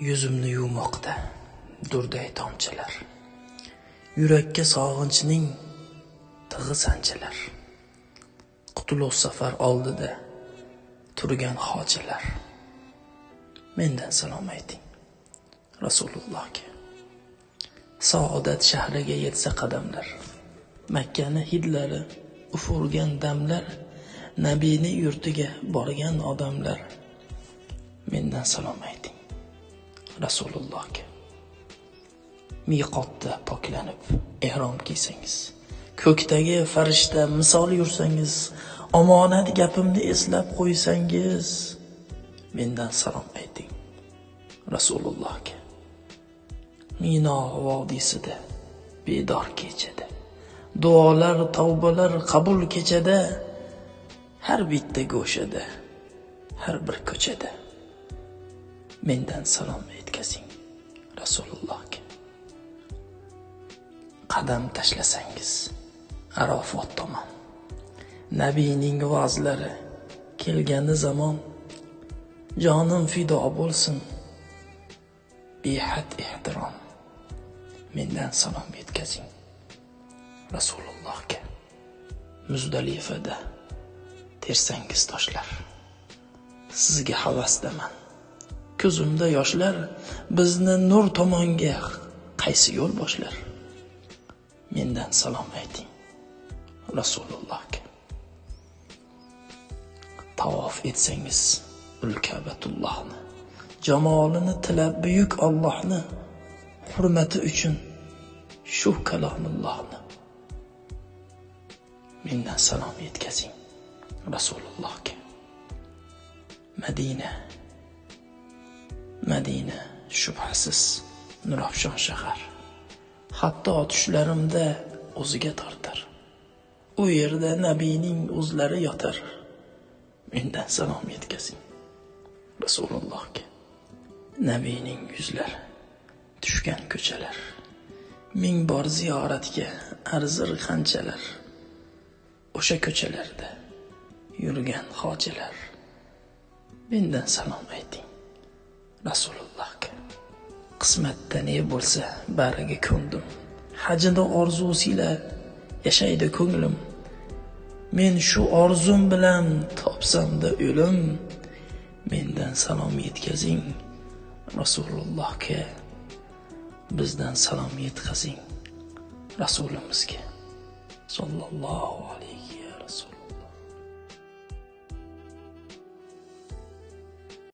yuzimni yuvmoqda durday tomchilar yurakka sog'inchning tig'i sanchilar. Qutlug' safar oldida turgan hojilar. Mendan salom ayting rasulullohga. Saodat shahriga yetsa qadamlar. Makkani hidlari ufurgan damlar nabiyni yurtiga borgan odamlar. Mendan salom ayting. Rasulullohga. Miqotda poklanib ehrom kiysangiz ko'kdagi farishta misol yursangiz omonat gapimni eslab qo'ysangiz mendan salom ayting rasulullohga. Mino vodiysida bedor kechada duolar tavbalar qabul kechada har bitta go'shada har bir ko'chada mendan salom yetkazing rasulullohga. Qadam tashlasangiz arofot tomon. Nabiyning va'zlari kelgani zamon jonim fido bo'lsin behad ehtirom. Mendan salom yetkazing rasulullohga. Muzdalifada tersangiz toshlar. Sizga havasdaman ko'zimda yoshlar bizni nur tomonga qaysi yo'l boshlar? Mendan salom ayting rasulullohga tavof etsangiz ulkabatullohni jamolini tilab buyuk ollohni hurmati uchun shu kalomullohni mendan salom yetkazing rasulullohga madina madina shubhasiz nurafshon shahar. Hatto tushlarimda o'ziga tortar. U yerda nabiyning o'zlari yotar. Mendan salom yetkazing rasulullohga. Nabiyning yuzlari tushgan ko'chalar ming bor ziyoratga arzir qanchalar o'sha ko'chalarda yurgan hojilar. Mendan salom ayting. Rasulullohga. Qismatda ne bo'lsa bariga ko'ndim. Hajida orzusinglar yashaydi ko'nglim. Men shu orzum bilan topsamda o'lim. Mendan salom yetkazing rasulullohga. Bizdan salom yetkazing rasulimizga. Sollallohu alayhi